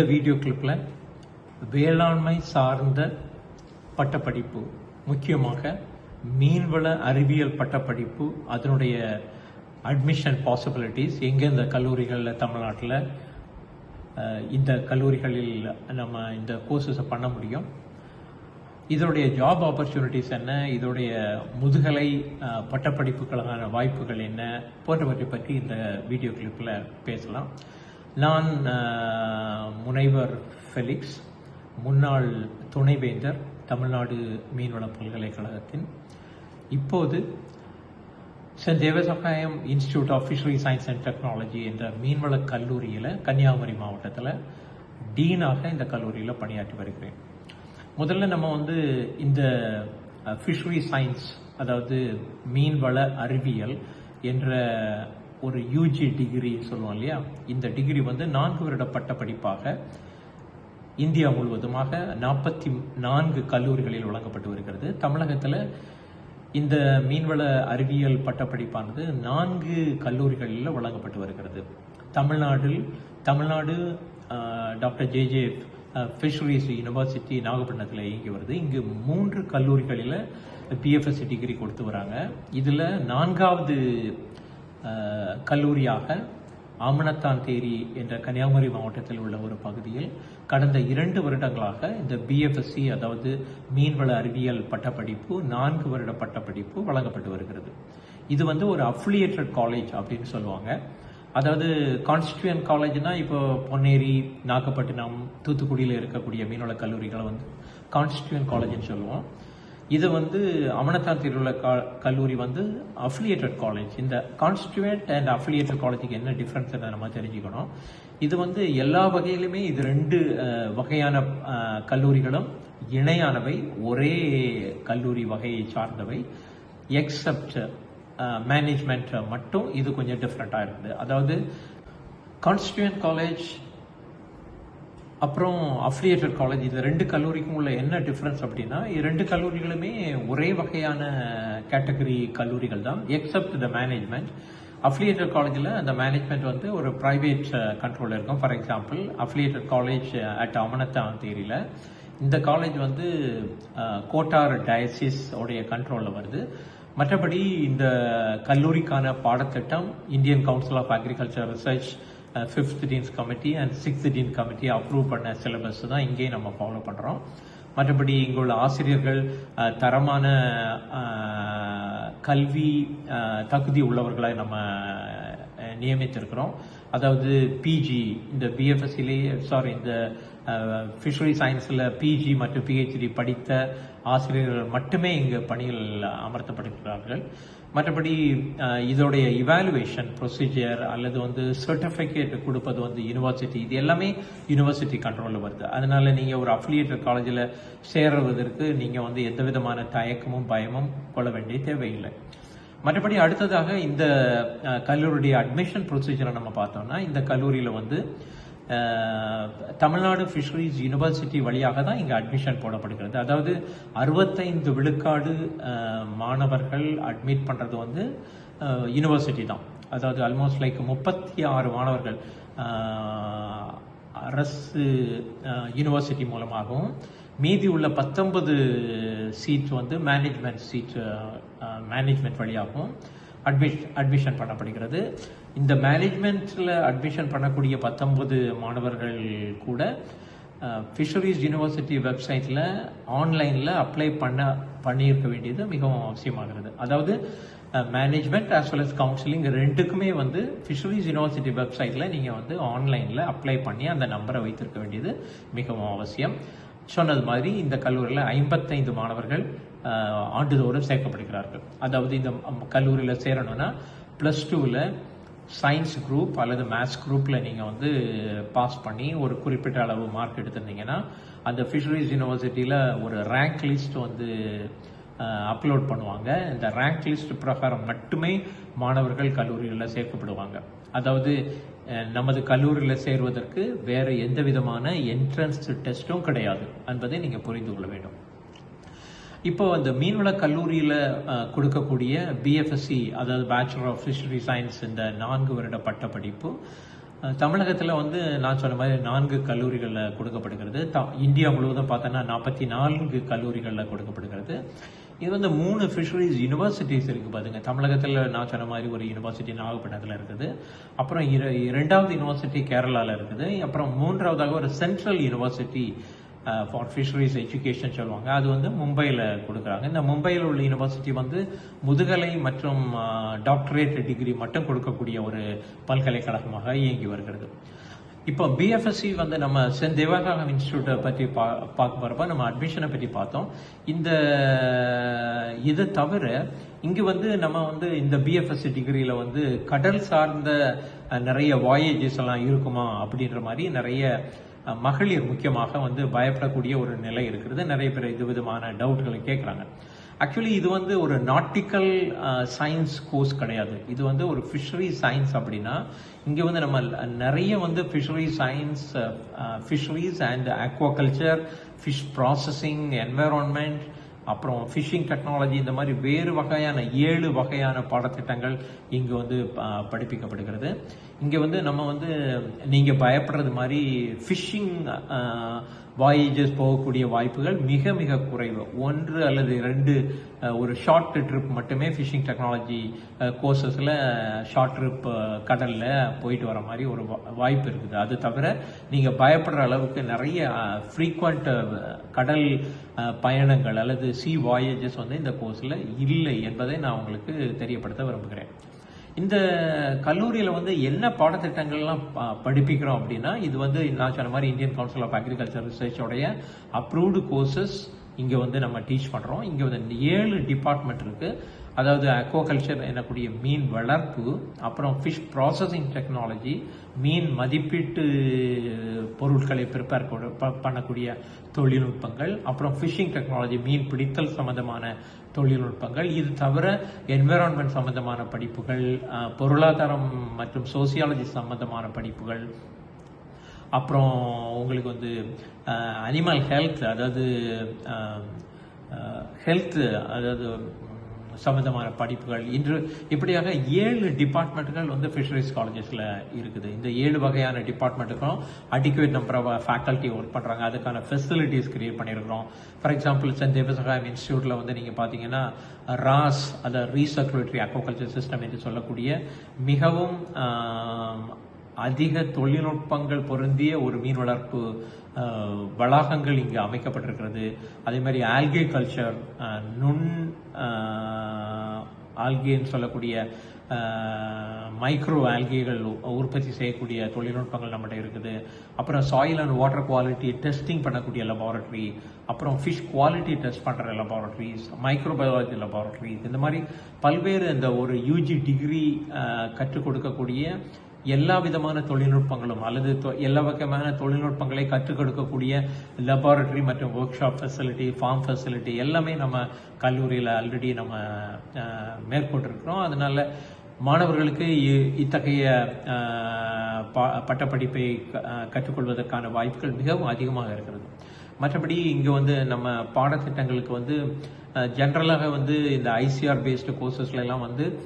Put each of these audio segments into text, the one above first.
இந்த வீடியோ கிளிப்பில் வேளாண்மை சார்ந்த பட்டப்படிப்பு முக்கியமாக மீன்வள அறிவியல் பட்டப்படிப்பு அதனுடைய அட்மிஷன் பாசிபிலிட்டிஸ் எங்கே இந்த கல்லூரிகளில் தமிழ்நாட்டில் இந்த கல்லூரிகளில் நம்ம இந்த கோர்சஸை பண்ண முடியும். இதோடைய ஜாப் ஆப்பர்ச்சுனிட்டிஸ் என்ன இதோடைய முதுகலை பட்டப்படிப்புகளுக்கான வாய்ப்புகள் என்ன போன்றவற்றை பற்றி இந்த வீடியோ கிளிப்பில் பேசலாம். நான் முனைவர் ஃபெலிக்ஸ் முன்னாள் துணைவேந்தர் தமிழ்நாடு மீன்வள பல்கலைக்கழகத்தின். இப்போது saint Devasahayam institute of fishery science and technology என்ற மீன்வள கல்லூரியில் கன்னியாகுமரி மாவட்டத்தில் டீனாக இந்த கல்லூரியில் பணியாற்றி வருகிறேன். முதல்ல நம்ம வந்து இந்த ஃபிஷரி சயின்ஸ் அதாவது மீன்வள அறிவியல் என்ற ஒரு யூஜி டிகிரி சொல்லுவோம் இல்லையா? இந்த டிகிரி வந்து நான்கு வருட பட்ட படிப்பாக இந்தியா முழுவதுமாக நாற்பத்தி நான்கு கல்லூரிகளில் வழங்கப்பட்டு வருகிறது. தமிழகத்தில் இந்த மீன்வள அறிவியல் பட்டப்படிப்பானது நான்கு கல்லூரிகளில் வழங்கப்பட்டு வருகிறது. தமிழ்நாட்டில் Tamil Nadu doctor J J fisheries university நாகப்பட்டினத்தில் இயங்கி வருது. இங்கு மூன்று கல்லூரிகளில் பிஎஃப்எஸ்சி டிகிரி கொடுத்து வராங்க. இதில் நான்காவது கல்லூரியாக ஆமணத்தான் தேரி என்ற கன்னியாகுமரி மாவட்டத்தில் உள்ள ஒரு பகுதியில் கடந்த இரண்டு வருடங்களாக இந்த பிஎஃப்எஸ்சி அதாவது மீன்வள அறிவியல் பட்டப்படிப்பு நான்கு வருட பட்டப்படிப்பு வழங்கப்பட்டு வருகிறது. இது வந்து ஒரு அஃபிலியேட்டட் காலேஜ் அப்படின்னு சொல்லுவாங்க. அதாவது கான்ஸ்டியூன் காலேஜ்னா இப்போ பொன்னேரி நாகப்பட்டினம் தூத்துக்குடியில் இருக்கக்கூடிய மீன்வள கல்லூரிகளை வந்து கான்ஸ்டியூன் காலேஜ்னு சொல்லுவோம். இது வந்து அமனத்தான் திருவிழா கா- கல்லூரி வந்து அஃபிலியேட்டட் காலேஜ் இந்த கான்ஸ்டியூட் அண்ட் அஃபிலியேட்டட் காலேஜுக்கு என்ன டிஃப்ரென்ஸ் நம்ம தெரிஞ்சுக்கணும். இது வந்து எல்லா வகையிலுமே இது ரெண்டு வகையான கல்லூரிகளும் இணையானவை. ஒரே கல்லூரி வகையை சார்ந்தவை. எக்ஸப்ட் மேனேஜ்மெண்ட் மட்டும் இது கொஞ்சம் டிஃப்ரெண்ட்டாக இருக்குது. அதாவது கான்ஸ்டியூன் காலேஜ் அப்புறம் அஃபிலியேட்டட் காலேஜ் இது ரெண்டு கல்லூரிக்கும் உள்ள என்ன டிஃப்ரென்ஸ் அப்படின்னா ரெண்டு கல்லூரிகளுமே ஒரே வகையான கேட்டகரி கல்லூரிகள் தான் எக்ஸப்ட் த மேனேஜ்மெண்ட் அஃபிலியேட்டட் காலேஜில் அந்த மேனேஜ்மெண்ட் வந்து ஒரு ப்ரைவேட் கண்ட்ரோலில் இருக்கும். For example affiliated college at அமனத்தான் தேரியில் இந்த காலேஜ் வந்து கோட்டார் டயசிஸ் உடைய கண்ட்ரோலில் வருது. மற்றபடி இந்த கல்லூரிக்கான பாடத்திட்டம் Indian council of agriculture research fifth deans committee and sixth dean committee approve பண்ண சிலபஸ் தான் இங்கேயும் நம்ம ஃபாலோ பண்ணுறோம் மற்றபடி இங்குள்ள ஆசிரியர்கள் uh, தரமான uh, கல்வி uh, தகுதி உள்ளவர்களை நம்ம நியமித்திருக்கிறோம். அதாவது பிஜி இந்த பிஎஃப்எஸ்சிலேயே சாரி இந்த ஃபிஷரி சயின்ஸில் பிஜி மற்றும் பிஹெச்டி படித்த ஆசிரியர்கள் மட்டுமே இங்கு பணியில் அமர்த்தப்படுகிறார்கள் மற்றபடி இதோடைய இவாலுவேஷன் ப்ரொசீஜர் அல்லது வந்து சர்டிஃபிகேட் கொடுப்பது வந்து யூனிவர்சிட்டி இது எல்லாமே யூனிவர்சிட்டி கண்ட்ரோலில் வருது. அதனால நீங்கள் ஒரு அஃபிலியேட்டட் காலேஜில் சேருவதற்கு நீங்கள் வந்து எந்த விதமான தயக்கமும் பயமும் கொள்ள வேண்டிய தேவையில்லை. மற்றபடி அடுத்ததாக இந்த கல்லூரியுடைய அட்மிஷன் ப்ரொசீஜரை நம்ம பார்த்தோம்னா இந்த கல்லூரியில் வந்து தமிழ்நாடு ஃபிஷரிஸ் யூனிவர்சிட்டி வழியாக தான் இங்கே அட்மிஷன் போடப்படுகிறது. அதாவது அறுபத்தைந்து விழுக்காடு மாணவர்கள் அட்மிட் பண்ணுறது வந்து யூனிவர்சிட்டி தான். அதாவது ஆல்மோஸ்ட் லைக் முப்பத்தி ஆறு மாணவர்கள் அரசு யூனிவர்சிட்டி மூலமாகவும் மீதி உள்ள பத்தொன்பது சீட் வந்து மேனேஜ்மெண்ட் சீட் மேனேஜ்மெண்ட் வழியாகவும் அட்மிஷ் அட்மிஷன் பண்ணப்படுகிறது. இந்த மேனேஜ்மெண்ட்டில் அட்மிஷன் பண்ணக்கூடிய பத்தொன்பது மாணவர்கள் கூட ஃபிஷரிஸ் யூனிவர்சிட்டி வெப்சைட்டில் ஆன்லைனில் அப்ளை பண்ண பண்ணியிருக்க வேண்டியது மிகவும் அவசியமாகிறது. அதாவது management as well as counselling ரெண்டுக்குமே வந்து ஃபிஷரிஸ் யூனிவர்சிட்டி வெப்சைட்டில் நீங்கள் வந்து ஆன்லைனில் அப்ளை பண்ணி அந்த நம்பரை வைத்திருக்க வேண்டியது மிகவும் அவசியம். சொன்னது மாதிரி இந்த கல்லூரியில் ஐம்பத்தைந்து மாணவர்கள் ஆண்டுதோறும் சேர்க்கப்படுகிறார்கள். அதாவது இந்த கல்லூரியில் சேரணும்னா ப்ளஸ் டூவில் சயின்ஸ் குரூப் அல்லது மேத்ஸ் குரூப்பில் நீங்கள் வந்து பாஸ் பண்ணி ஒரு குறிப்பிட்ட அளவு மார்க் எடுத்திருந்தீங்கன்னா அந்த ஃபிஷரிஸ் யூனிவர்சிட்டியில் ஒரு ரேங்க் லிஸ்ட் வந்து அப்லோட் பண்ணுவாங்க. இந்த ரேங்க் லிஸ்ட் பிரகாரம் மட்டுமே மாணவர்கள் கல்லூரிகளில் சேர்க்கப்படுவாங்க. அதாவது நமது கல்லூரியில் சேர்வதற்கு வேறு எந்த விதமான என்ட்ரன்ஸ் டெஸ்ட்டும் கிடையாது. என்பதை நீங்கள் புரிந்து கொள்ள வேண்டும். இப்போ அந்த மீன்வள கல்லூரியில் கொடுக்கக்கூடிய பிஎஃப்எஸ்சி அதாவது பேச்சுலர் ஆஃப் ஃபிஷரி சயின்ஸ் இந்த நான்கு வருட பட்டப்படிப்பு படிப்பு தமிழகத்தில் வந்து நான் சொன்ன மாதிரி நான்கு கல்லூரிகளில் கொடுக்கப்படுகிறது. த- இந்தியா முழுவதும் பார்த்தோன்னா நாற்பத்தி நான்கு கல்லூரிகளில் கொடுக்கப்படுகிறது. இது வந்து மூணு ஃபிஷரிஸ் யூனிவர்சிட்டிஸ் இருக்குது பாருங்க. தமிழகத்தில் நான் சொன்ன மாதிரி ஒரு யூனிவர்சிட்டி நாகப்பட்டினத்தில் இருக்குது. அப்புறம் இர- இரண்டாவது யூனிவர்சிட்டி கேரளாவில் இருக்குது. அப்புறம் மூன்றாவதாக ஒரு central university for fisheries education சொல்லுவாங்க. அது வந்து மும்பையில் கொடுக்குறாங்க. இந்த மும்பையில் உள்ள யூனிவர்சிட்டி வந்து முதுகலை மற்றும் டாக்டரேட் டிகிரி மட்டும் கொடுக்கக்கூடிய ஒரு பல்கலைக்கழகமாக இயங்கி வருகிறது. இப்போ பிஎஃப்எஸ்சி வந்து நம்ம சென்ட் தேவாகாரம் இன்ஸ்டியூட்டை பற்றி பா பார்க்க போகிறப்ப நம்ம அட்மிஷனை பற்றி பார்த்தோம். இந்த இதை தவிர இங்கே வந்து நம்ம வந்து இந்த பிஎஃப்எஸ்சி டிகிரியில் வந்து கடல் சார்ந்த நிறைய வாயேஜஸ் எல்லாம் இருக்குமா அப்படின்ற மாதிரி நிறைய மகளிர் முக்கியமாக வந்து பயப்படக்கூடிய ஒரு நிலை இருக்கிறது. நிறைய பேர் இது விதமான டவுட்களை கேட்குறாங்க. ஆக்சுவலி இது வந்து ஒரு நாட்டிக்கல் சயின்ஸ் கோர்ஸ் கிடையாது. இது வந்து ஒரு ஃபிஷரி சயின்ஸ் அப்படின்னா இங்கே வந்து நம்ம நிறைய வந்து fishery science fisheries and aquaculture fish processing environment அப்புறம் ஃபிஷிங் டெக்னாலஜி இந்த மாதிரி வேறு வகையான ஏழு வகையான பாடத்திட்டங்கள் இங்கு வந்து படிப்பிக்கப்படுகிறது. இங்கே வந்து நம்ம வந்து நீங்கள் பயப்படுறது மாதிரி ஃபிஷிங் வாயேஜஸ் போகக்கூடிய வாய்ப்புகள் மிக மிக குறைவு. ஒன்று அல்லது ரெண்டு ஒரு ஷார்ட் ட்ரிப் மட்டுமே ஃபிஷிங் டெக்னாலஜி கோர்சஸில் ஷார்ட் ட்ரிப் கடலில் போயிட்டு வர மாதிரி ஒரு வா- வாய்ப்பு இருக்குது. அது தவிர நீங்கள் பயப்படுற அளவுக்கு நிறைய ஃப்ரீக்வெண்ட் கடல் பயணங்கள் அல்லது சி வாயேஜஸ் வந்து இந்த கோர்ஸில் இல்லை என்பதை நான் உங்களுக்கு தெரியப்படுத்த விரும்புகிறேன். இந்த கல்லூரியில் வந்து என்ன பாடத்திட்டங்கள்லாம் ப- படிப்பிக்கிறோம் அப்படின்னா இது வந்து நான் சொன்ன மாதிரி இந்தியன் கவுன்சில் ஆஃப் அக்ரிகல்ச்சர் ரிசர்ச்சோடைய அப்ரூவ்டு கோர்சஸ் இங்கே வந்து நம்ம டீச் பண்ணுறோம் இங்கே வந்து ஏழு டிபார்ட்மெண்ட் இருக்குது அதாவது அக்வாகல்ச்சர் எனக்கூடிய மீன் வளர்ப்பு அப்புறம் ஃபிஷ் ப்ராசஸிங் டெக்னாலஜி மீன் மதிப்பீட்டு பொருட்களை ப்ரிப்பேர் பண்ணக்கூடிய தொழில்நுட்பங்கள் அப்புறம் ஃபிஷிங் டெக்னாலஜி மீன் பிடித்தல் சம்பந்தமான தொழில்நுட்பங்கள். இது தவிர என்விரான்மெண்ட் சம்பந்தமான படிப்புகள் பொருளாதாரம் மற்றும் சோசியாலஜி சம்பந்தமான படிப்புகள். அப்புறம் உங்களுக்கு வந்து அனிமல் ஹெல்த் அதாவது ஹெல்த் அதாவது சம்பந்தமான படிப்புகள். இன்று இப்படியாக ஏழு டிபார்ட்மெண்ட்டுகள் வந்து ஃபிஷரிஸ் காலேஜஸில் இருக்குது. இந்த ஏழு வகையான டிபார்ட்மெண்ட்டுக்கும் adequate number of faculty work பண்ணுறாங்க அதுக்கான ஃபெசிலிட்டிஸ் கிரியேட் பண்ணியிருக்கிறோம். ஃபார் எக்ஸாம்பிள் சென்ட் தேவசகாயம் இன்ஸ்டியூட்டில் வந்து நீங்கள் பார்த்தீங்கன்னா ராஸ் அதை ரீசர்க்குலேட்டரி அக்வாகல்ச்சர் சிஸ்டம் என்று சொல்லக்கூடிய மிகவும் அதிக தொழில்நுட்பங்கள் பொருந்திய ஒரு மீன் வளர்ப்பு வளாகங்கள் இங்கு அமைக்கப்பட்டிருக்கிறது. அதே மாதிரி ஆல்கே கல்ச்சர் நுண் ஆல்கேன்னு சொல்லக்கூடிய மைக்ரோ ஆல்கேகள் உற்பத்தி செய்யக்கூடிய தொழில்நுட்பங்கள் நம்மகிட்ட இருக்குது. அப்புறம் soil and water quality testing பண்ணக்கூடிய லெபார்டரி அப்புறம் ஃபிஷ் குவாலிட்டி டெஸ்ட் பண்ணுற லெபார்டரிஸ் மைக்ரோபயாலஜி லெபார்டரிஸ் இந்த மாதிரி பல்வேறு இந்த ஒரு யூஜி டிகிரி கற்றுக் கொடுக்கக்கூடிய எல்லா விதமான தொழில்நுட்பங்களும் அல்லது தொ- எல்லா வகையான தொழில்நுட்பங்களை கற்றுக் கொடுக்கக்கூடிய லெபார்டரி மற்றும் workshop facility farm facility எல்லாமே நம்ம கல்லூரியில் ஆல்ரெடி நம்ம மேற்கொண்டிருக்கிறோம். அதனால மாணவர்களுக்கு இ- இத்தகைய ப- பட்டப்படிப்பை க- கற்றுக்கொள்வதற்கான வாய்ப்புகள் மிகவும் அதிகமாக இருக்கிறது. மற்றபடி இங்கே வந்து நம்ம பாடத்திட்டங்களுக்கு வந்து ஜென்ரலாக வந்து இந்த ஐசிஆர் பேஸ்டு கோர்சஸ்லாம் வந்து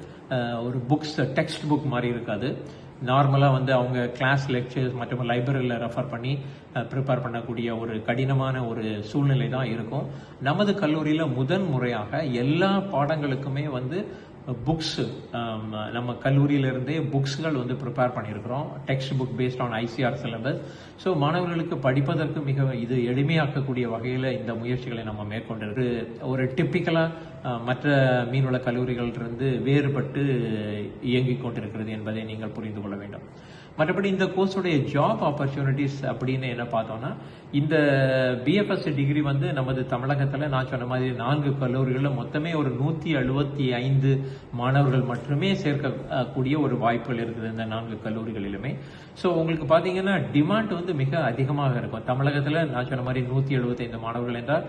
ஒரு புக்ஸ் டெக்ஸ்ட் புக் மாதிரி இருக்காது. நார்மலாக வந்து அவங்க கிளாஸ் லெக்சர்ஸ் மற்றும் லைப்ரரியில் ரெஃபர் பண்ணி ப்ரிப்பேர் பண்ணக்கூடிய ஒரு கடினமான ஒரு சூழ்நிலை தான் இருக்கும். நமது கல்லூரியில் முதன் முறையாக எல்லா பாடங்களுக்குமே வந்து புக்ஸ் நம்ம கல்லூரியிலிருந்தே புக்ஸ்கள் வந்து ப்ரிப்பேர் பண்ணியிருக்கிறோம். Text book based on ICAR syllabus so மாணவர்களுக்கு படிப்பதற்கு மிக இது எளிமையாக்கக்கூடிய வகையில் இந்த முயற்சிகளை நம்ம மேற்கொண்டிருக்கு ஒரு டிப்பிக்கலாக மற்ற மீன்வள கல்லூரிகளிலிருந்து வேறுபட்டு இயங்கிக் கொண்டிருக்கிறது என்பதை நீங்கள் புரிந்து கொள்ள வேண்டும். மற்றபடி இந்த கோர்ஸுடைய ஜாப் ஆப்பர்ச்சுனிட்டிஸ் அப்படின்னு என்ன பார்த்தோம்னா இந்த பிஎஃப்எஸ் டிகிரி வந்து நமது தமிழகத்தில் நான் சொன்ன மாதிரி நான்கு கல்லூரிகளில் மொத்தமே ஒரு நூற்றி எழுபத்தி ஐந்து மாணவர்கள் மட்டுமே சேர்க்கக்கூடிய ஒரு வாய்ப்புகள் இருக்குது இந்த நான்கு கல்லூரிகளிலுமே. ஸோ உங்களுக்கு பார்த்தீங்கன்னா டிமாண்ட் வந்து மிக அதிகமாக இருக்கும். தமிழகத்தில் நான் சொன்ன மாதிரி நூற்றி எழுபத்தைந்து மாணவர்கள் என்றால்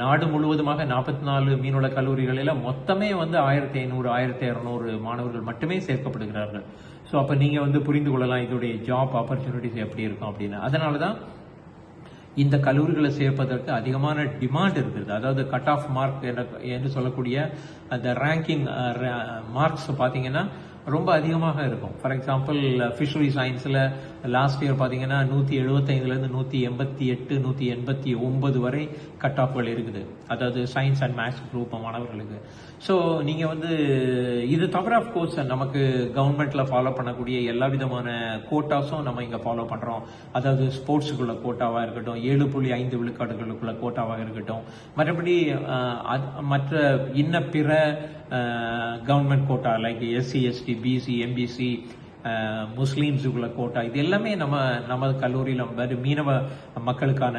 நாடு முழுவதுமாக நாற்பத்தி நாலு மீன்வள கல்லூரிகளில் மொத்தமே வந்து ஆயிரத்தி ஐநூறு ஆயிரத்தி இரநூறு மாணவர்கள் மட்டுமே சேர்க்கப்படுகிறார்கள். ஸோ அப்போ நீங்கள் வந்து புரிந்து கொள்ளலாம் இதோடைய ஜாப் ஆப்பர்ச்சுனிட்டிஸ் எப்படி இருக்கும் அப்படின்னு. அதனால தான் இந்த கல்லூரிகளை சேர்ப்பதற்கு அதிகமான டிமாண்ட் இருக்குது அதாவது கட் ஆஃப் மார்க் என்று சொல்லக்கூடிய அந்த ரேங்கிங் மார்க்ஸ் பார்த்தீங்கன்னா ரொம்ப அதிகமாக இருக்கும். ஃபார் எக்ஸாம்பிள் ஃபிஷரி சயின்ஸில் லாஸ்ட் இயர் பார்த்தீங்கன்னா நூற்றி எழுபத்தைந்துலேருந்து நூற்றி எண்பத்தி எட்டு நூற்றி எண்பத்தி ஒன்பது வரை கட் ஆஃப்கள் இருக்குது. அதாவது சயின்ஸ் அண்ட் மேத்ஸ் குரூப் மாணவர்களுக்கு. ஸோ நீங்கள் வந்து இது தவிர கோர்ஸ் நமக்கு கவர்மெண்ட்டில் ஃபாலோ பண்ணக்கூடிய எல்லா விதமான கோட்டாஸும் நம்ம இங்கே ஃபாலோ பண்ணுறோம் அதாவது ஸ்போர்ட்ஸுக்குள்ள கோட்டாவாக இருக்கட்டும் ஏழு புள்ளி ஐந்து விழுக்காடுகளுக்குள்ள கோட்டாவாக இருக்கட்டும். மற்றபடி மற்ற இன்ன பிற government quota like SC ST BC MBC முஸ்லீம்ஸுக்குள்ள quota இது எல்லாமே நம்ம நமது கல்லூரியில் வந்து மீனவ மக்களுக்கான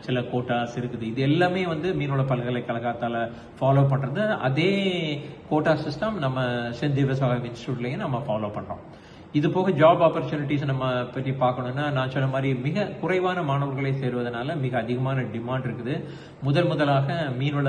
சில கோட்டாஸ் இருக்குது. இது எல்லாமே வந்து மீனவள பல்கலைக்கழகத்தால் ஃபாலோ பண்ணுறது அதே கோட்டா சிஸ்டம் நம்ம சென்ட் தேவசாகம் இன்ஸ்டியூட்லேயும் நம்ம ஃபாலோ பண்ணுறோம் இது போக ஜாப் ஆப்பர்ச்சுனிட்டிஸ் நம்ம பற்றி பார்க்கணும்னா நான் சொன்ன மாதிரி மிக குறைவான மாணவர்களை சேருவதனால மிக அதிகமான டிமாண்ட் இருக்குது. முதல் முதலாக மீன்வள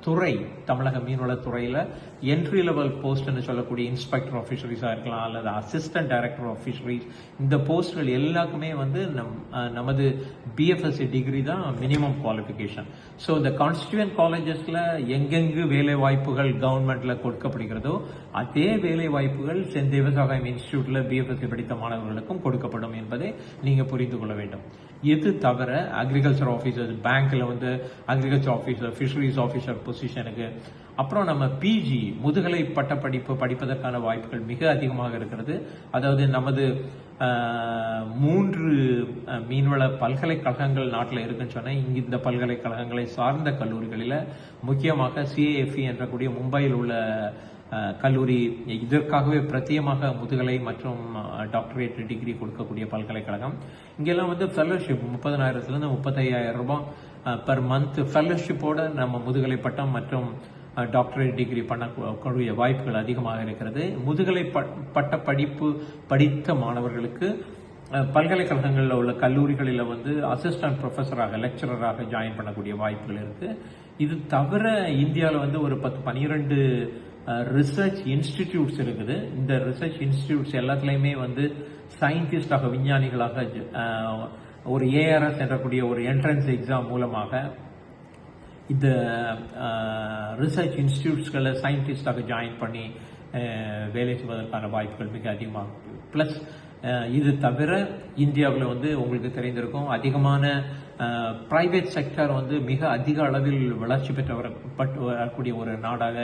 துறை தமிழக மீன்வள துறையில் என்ட்ரி லெவல் போஸ்ட்னு சொல்லக்கூடிய இன்ஸ்பெக்டர் ஆஃப் ஃபிஷரிஸாக இருக்கலாம் அல்லது அசிஸ்டன்ட் டைரக்டர் ஆஃப் ஃபிஷரிஸ் இந்த போஸ்ட்கள் எல்லாருக்குமே வந்து நம் நமது பிஎஃப்எஸ்சி டிகிரி தான் மினிமம் குவாலிஃபிகேஷன் ஸோ இந்த கான்ஸ்டியூன் காலேஜஸில் எங்கெங்கு வேலை வாய்ப்புகள் கவர்மெண்ட்டில் கொடுக்கப்படுகிறதோ அதே வேலை வாய்ப்புகள் சென்ட் இன்ஸ்டியூட்டில் இன்ஸ்டியூட்ல பிஎஃப்எஸ்சி படித்த மாணவர்களுக்கும் கொடுக்கப்படும் என்பதை நீங்கள் புரிந்து கொள்ள வேண்டும். இது தவிர அக்ரிகல்ச்சர் ஆஃபீஸர் பேங்க்கில் வந்து அக்ரிகல்ச்சர் ஆஃபீஸர் ஃபிஷரிஸ் ஆஃபீஸர் பொசிஷனுக்கு அப்புறம் நம்ம பிஜி முதுகலை பட்ட படிப்பு படிப்பதற்கான வாய்ப்புகள் மிக அதிகமாக இருக்கிறது. அதாவது நமது மூன்று மீன்வள பல்கலைக்கழகங்கள் நாட்டில் இருக்குன்னு சொன்னால் இங்கு இந்த பல்கலைக்கழகங்களை சார்ந்த கல்லூரிகளில் முக்கியமாக சிஏஎஃப்இ என்ற கூடிய மும்பையில் உள்ள கல்லூரி இதற்காகவே பிரத்தியமாக முதுகலை மற்றும் டாக்டரேட் டிகிரி கொடுக்கக்கூடிய பல்கலைக்கழகம். இங்கெல்லாம் வந்து ஃபெல்லோஷிப் முப்பதனாயிரத்துலேருந்து முப்பத்தையாயிரம் ரூபாய் பர் மந்த் ஃபெல்லோஷிப்போட நம்ம முதுகலை பட்டம் மற்றும் டாக்டரேட் டிகிரி பண்ணக்கூடிய வாய்ப்புகள் அதிகமாக இருக்கிறது. முதுகலை பட்ட படிப்பு படித்த மாணவர்களுக்கு பல்கலைக்கழகங்களில் உள்ள கல்லூரிகளில் வந்து அசிஸ்டன்ட் ப்ரொஃபஸராக லெக்சரராக ஜாயின் பண்ணக்கூடிய வாய்ப்புகள் இருக்குது இது தவிர இந்தியாவில் வந்து ஒரு பத்து பனிரெண்டு ரிசர்ச் இன்ஸ்டிடியூட்ஸ் இருக்குது. இந்த ரிசர்ச் இன்ஸ்டிடியூட்ஸ் எல்லாத்துலேயுமே வந்து சயின்டிஸ்டாக விஞ்ஞானிகளாக ஜ- ஒரு ஏஆர்எஸ் என்றக்கூடிய ஒரு என்ட்ரன்ஸ் எக்ஸாம் மூலமாக இந்த ரிசர்ச் இன்ஸ்டியூட்ஸ்களை சயின்டிஸ்டாக ஜாயின் பண்ணி வேலை செய்வதற்கான வாய்ப்புகள் மிக அதிகமாக ப்ளஸ் இது தவிர இந்தியாவில் வந்து உங்களுக்கு தெரிந்திருக்கும் அதிகமான பிரைவேட் செக்டர் வந்து மிக அதிக அளவில் வளர்ச்சி பெற்று வர பட்டு வரக்கூடிய ஒரு நாடாக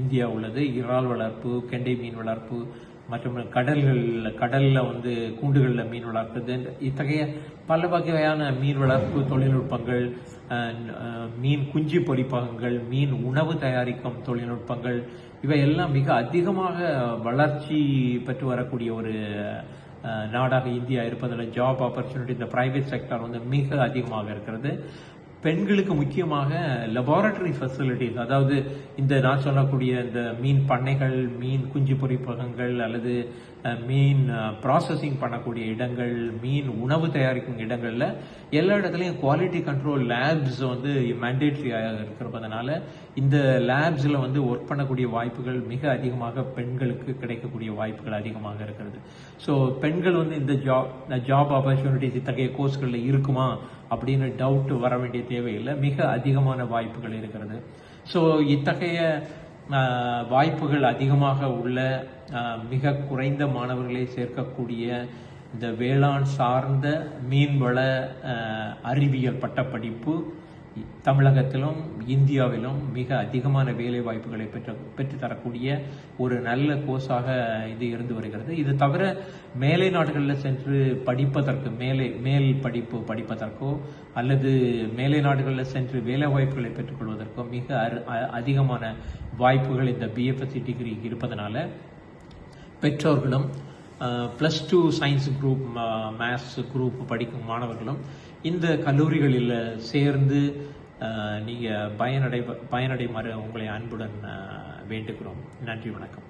இந்தியா உள்ளது. இறால் வளர்ப்பு கெண்டை மீன் வளர்ப்பு மற்றும் கடல்களில் கடலில் வந்து கூண்டுகளில் மீன் வளர்ப்பது இத்தகைய பல வகையான மீன் வளர்ப்பு தொழில்நுட்பங்கள் மீன் குஞ்சு பொறிப்பகங்கள் மீன் உணவு தயாரிக்கும் தொழில்நுட்பங்கள் இவை எல்லாம் மிக அதிகமாக வளர்ச்சி பெற்று வரக்கூடிய ஒரு நாடாக இந்தியா இருப்பதில் ஜாப் ஆப்பர்ச்சுனிட்டி இந்த பிரைவேட் செக்டர் வந்து மிக அதிகமாக இருக்கிறது. பெண்களுக்கு முக்கியமாக லெபார்டரி ஃபெசிலிட்டிஸ் அதாவது இந்த நான் சொல்லக்கூடிய இந்த மீன் பண்ணைகள் மீன் குஞ்சு பொறிப்பகங்கள் அல்லது மீன் ப்ராசஸிங் பண்ணக்கூடிய இடங்கள் மீன் உணவு தயாரிக்கும் இடங்களில் எல்லா இடத்துலையும் குவாலிட்டி கண்ட்ரோல் லேப்ஸ் வந்து மேண்டேட்ரியாக இருக்கிறதுனால இந்த லேப்ஸில் வந்து ஒர்க் பண்ணக்கூடிய வாய்ப்புகள் மிக அதிகமாக பெண்களுக்கு கிடைக்கக்கூடிய வாய்ப்புகள் அதிகமாக இருக்கிறது. ஸோ பெண்கள் வந்து இந்த ஜாப் ஜாப் ஆப்பர்ச்சுனிட்டிஸ் இத்தகைய கோர்ஸ்களில் இருக்குமா அப்படின்னு டவுட் வர வேண்டிய தேவையில்லை. மிக அதிகமான வாய்ப்புகள் இருக்கிறது. ஸோ இத்தகைய வாய்ப்புகள் அதிகமாக உள்ள மிக குறைந்த மாணவர்களை சேர்க்கக்கூடிய இந்த வேளாண் சார்ந்த மீன்வள அறிவியல் பட்டப்படிப்பு தமிழகத்திலும் இந்தியாவிலும் மிக அதிகமான வேலை வாய்ப்புகளை பெற்று பெற்று தரக்கூடிய ஒரு நல்ல கோர்ஸாக இது இருந்து வருகிறது. இது தவிர மேலை நாடுகளில் சென்று படிப்பதற்கு மேலே மேல் படிப்பு படிப்பதற்கோ அல்லது மேலை நாடுகளில் சென்று வேலை வாய்ப்புகளை பெற்றுக்கொள்வதற்கோ மிக அரு- அ- அதிகமான வாய்ப்புகள் இந்த பிஎஃப்எஸ்சி டிகிரி இருப்பதனால பெற்றோர்களும் plus two science group maths group படிக்கும் மாணவர்களும் இந்த கல்லூரிகளில் சேர்ந்து நீங்கள் பயனடை பயனடைமாறு உங்களை அன்புடன் வேண்டுகிறோம். நன்றி வணக்கம்.